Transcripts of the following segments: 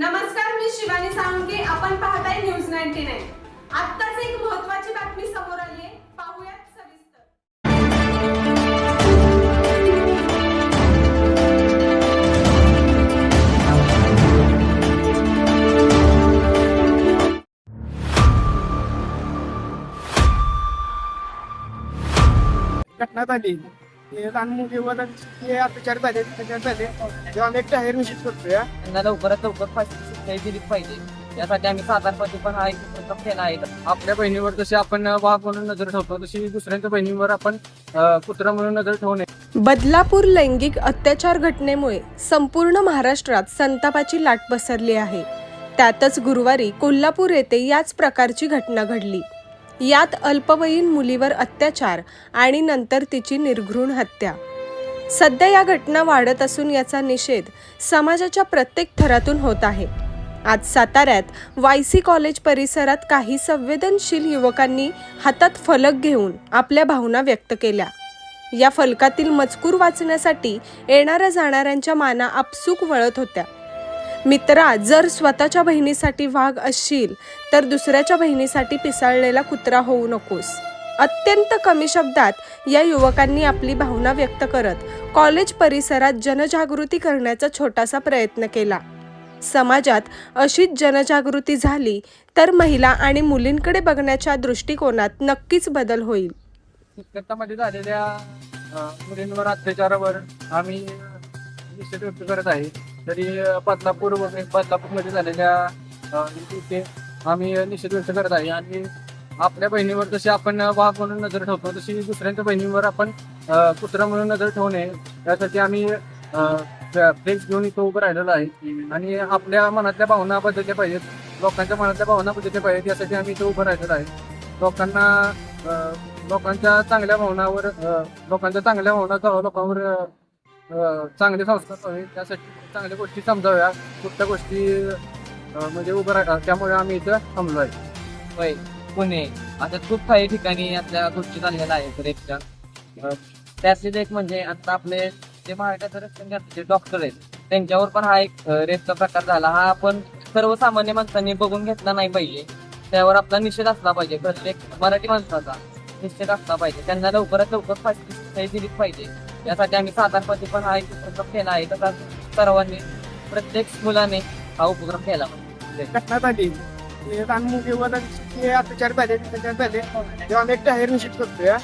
नमस्कार मी शिवानी साळुंके. आपण पाहताय न्यूज नाईन्टी नाईन. आत्ताच एक महत्वाची बातमी समोर आली आहे पाहूयात घटना झाली अत्याचार झाले अत्याचार झाले आम्ही एक जाहीर निश्चित करतोय त्यांना लवकरात लवकर फाशीची शिक्षा दिलीच पाहिजे. यासाठी आम्ही साधारणपणे पण हा एक उपक्रम केला आहे. आपल्या बहिणीवर जशी आपण वाघ म्हणून नजर ठेवतो तशी दुसऱ्यांच्या बहिणीवर आपण अ, कुत्रा म्हणून नजर ठेवू नये. बदलापूर लैंगिक अत्याचार घटनेमुळे संपूर्ण महाराष्ट्रात संतापाची लाट पसरली आहे. त्यातच गुरुवारी कोल्हापूर येथे याच प्रकारची घटना घडली. यात अल्पवयीन मुलीवर अत्याचार आणि नंतर तिची निर्घृण हत्या. सध्या या घटना वाढत असून याचा निषेध समाजाच्या प्रत्येक थरातून होत आहे. आज साताऱ्यात वायसी कॉलेज परिसरात काही संवेदनशील युवकांनी हातात फलक घेऊन आपल्या भावना व्यक्त केल्या. या फलकातील मजकूर वाचण्यासाठी येणाऱ्या जाणाऱ्यांच्या माना आपसूक वळत होत्या. मित्रा जर स्वतःच्या बहिणीसाठी वाघ असशील तर दुसऱ्याच्या बहिणीसाठी पिसाळलेला कुत्रा होऊ नकोस. अत्यंत कमी शब्दात या युवकांनी आपली भावना व्यक्त करत कॉलेज परिसरात जनजागृती करण्याचा छोटासा प्रयत्न केला. समाजात अशीच जनजागृती झाली तर महिला आणि मुलींकडे बघण्याच्या दृष्टिकोनात नक्कीच बदल होईल. झालेल्या मुलींवर अत्याचारावर आम्ही निषेध व्यक्त करत आहे. तरी बदलापूर वगैरे बदलापूरमध्ये झालेल्या इथे आम्ही निषेध व्यक्त करत आहे. आणि आपल्या बहिणीवर जशी आपण वाघ म्हणून नजर ठेवतो तशी दुसऱ्यांच्या बहिणीवर आपण कुत्रा म्हणून नजर ठेवू नये. यासाठी आम्ही फ्लेक्स घेऊन इथं उभं राहिलेलो आहे. आणि आपल्या मनातल्या भावना बदलल्या पाहिजेत. लोकांच्या मनातल्या भावना बदलल्या पाहिजेत यासाठी आम्ही इथं उभं राहिलेलो आहे. लोकांना लोकांच्या चांगल्या भावनावर लोकांच्या चांगल्या भावना लोकांवर चांगले संस्कार व्हावे. त्यासाठी चांगल्या गोष्टी समजाव्या. कुठल्या गोष्टी म्हणजे उभं राहा त्यामुळे आम्ही इथं थांबलो आहे. होय. पुणे. आता खूप काही ठिकाणी आपल्या गोष्टी झालेल्या आहेत रेपच्या त्यातलीच एक म्हणजे आता आपले जे महाराष्ट्राचं रक्षण करतात डॉक्टर आहेत त्यांच्यावर पण हा एक रेपचा प्रकार झाला. हा आपण सर्वसामान्य माणसांनी बघून घेतला नाही पाहिजे. त्यावर आपला निषेध असला पाहिजे. प्रत्येक मराठी माणसाचा निषेध असला पाहिजे. त्यांना लवकरात लवकर फाशी दिलीच पाहिजे. यासाठी आम्ही साधारणपणे पण हा एक उपक्रम केला आहे. तसा सर्वांनी प्रत्येक मुलाने हा उपक्रम केला. पाहिजे घटना झाली ते लहान मुलीवर ते अत्याचार झाले अत्याचार झाले तेव्हा आम्ही एक जाहीर निश्चित करतो या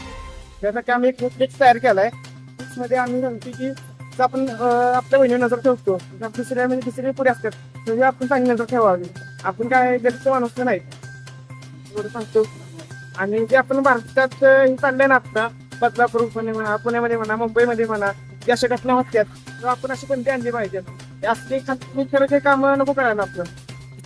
त्यासाठी आम्ही एक फ्लेक्स तयार केलाय. फ्लेक्समध्ये आम्ही सांगतो की आपण आपल्या बहिणीवर नजर ठेवतो. जर दुसऱ्या म्हणजे दुसरे पुढे असतात. म्हणजे आपण चांगली नजर ठेवावी. आपण काय गरजचं माणूस नाही. एवढं सांगतो. आणि जे आपण भारतात हे चाललंय ना आता बदलापूर पुणे म्हणा पुण्यामध्ये म्हणा मुंबईमध्ये म्हणा या अशा घटना होत्यात. तर आपण अशी कोणती आणली पाहिजे? असली खरं काही कामं नको करायला आपलं.